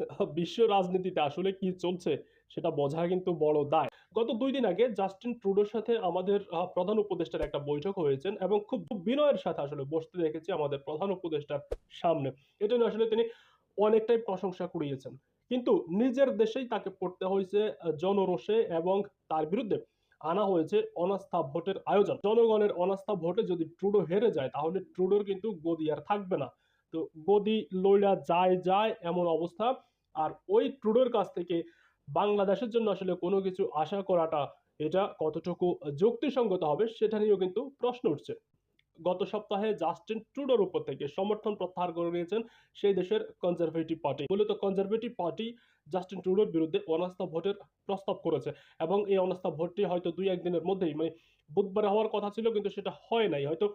বিশ্ব রাজনীতিতে আসলে কি চলছে সেটা বোঝা কিন্তু বড় দায়। গত দুই দিন আগে জাস্টিন ট্রুডোর সাথে আমাদের প্রধান উপদেষ্টার একটা বৈঠক হয়েছেন এবং খুব বিনয়ের সাথে আসলে বসতে দেখেছি আমাদের প্রধান উপদেষ্টার সামনে। এটা আসলে তিনি অনেকটাই প্রশংসা কুড়িয়েছেন। কিন্তু নিজের দেশেই তাকে পড়তে হয়েছে জনরোষে এবং তার বিরুদ্ধে আনা হয়েছে অনাস্থা ভোটের আয়োজন। জনগণের অনাস্থা ভোটে যদি ট্রুডো হেরে যায় তাহলে ট্রুডোর কিন্তু গদি আর থাকবে না। তো গদি লইলা যায় যায় এমন অবস্থা। আর ওই ট্রুডোর কাছ থেকে বাংলাদেশের জন্য আসলে কোনো কিছু আশা করাটা, এটা কতটুকু যুক্তিসঙ্গত হবে সেটা নিয়েও কিন্তু প্রশ্ন উঠছে। গত সপ্তাহে জাস্টিন ট্রুডোর উপর থেকে সমর্থন প্রত্যাহার করে নিয়েছেন সেই দেশের কনজারভেটিভ পার্টি। মূলত কনজারভেটিভ পার্টি জাস্টিন ট্রুডোর বিরুদ্ধে অনাস্থা ভোটের প্রস্তাব করেছে এবং এই অনাস্থা ভোটটি হয়তো দুই একদিনের মধ্যেই মানে বুধবার হওয়ার কথা ছিল কিন্তু সেটা হয় নাই। হয়তো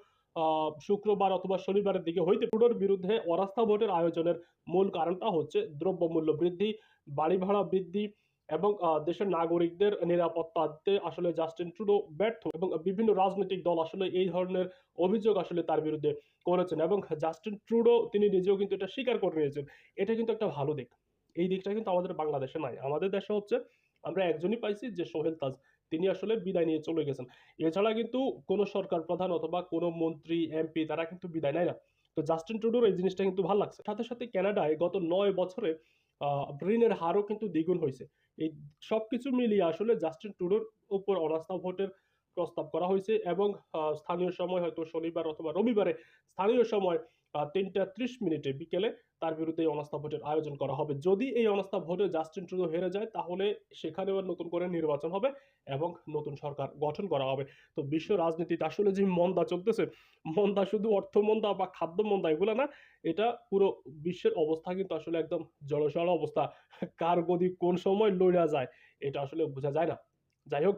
শুক্রবার অথবা শনিবারের দিকে হইতে ট্রুডোর বিরুদ্ধে অনাস্থা ভোটের আয়োজনের মূল কারণটা হচ্ছে দ্রব্যমূল্য বৃদ্ধি, বাড়ি ভাড়া বৃদ্ধি এবং দেশের নাগরিকদের নিরাপত্তাতে আসলে জাস্টিন ট্রুডো ব্যর্থ এবং বিভিন্ন রাজনৈতিক দল আসলে এই ধরনের অভিযোগ আসলে তার বিরুদ্ধে করেছেন এবং জাস্টিন ট্রুডো তিনি নিজেও কিন্তু এটা স্বীকার করে নিয়েছেন। এটা কিন্তু একটা ভালো দিক। এই দিকটা কিন্তু আমাদের বাংলাদেশে নাই। আমাদের দেশে হচ্ছে আমরা একজনই পাইছি যে সোহেল তাজ। তিনি আসলে বিদায় নিয়ে চলে গেছেন। এছাড়া কিন্তু কোনো সরকার প্রধান অথবা কোনো মন্ত্রী, এমপি তারা কিন্তু বিদায় নেয় না। তো জাস্টিন টুডোর এই জিনিসটা কিন্তু ভালো লাগছে। সাথে সাথে কানাডায় গত নয় বছরে ঋণের হারও কিন্তু দ্বিগুণ হয়েছে। এই সব কিছু মিলিয়ে আসলে জাস্টিন টুডোর উপর অনাস্থা ভোটের প্রস্তাব করা হয়েছে এবং স্থানীয় সময় হয়তো শনিবার অথবা রবিবারে স্থানীয় সময় তিনটা ত্রিশ মিনিটে বিকেলে তার বিরুদ্ধে এই অনাস্থা ভোটের আয়োজন করা হবে। যদি এই অনাস্থা ভোটে জাস্টিন ট্রুডো হেরে যায়, তাহলে সেখানে আবার নতুন করে নির্বাচন হবে এবং নতুন সরকার গঠন করা হবে। তো বিশ্ব রাজনীতিতে আসলে যে মন্দা চলতেছে, মন্দা শুধু অর্থ মন্দা বা খাদ্য মন্দা এগুলো না, এটা পুরো বিশ্বের অবস্থা কিন্তু আসলে একদম জড়সড় অবস্থা। কার গদি কোন সময় লড়া যায়, এটা আসলে বোঝা যায় না। যাই হোক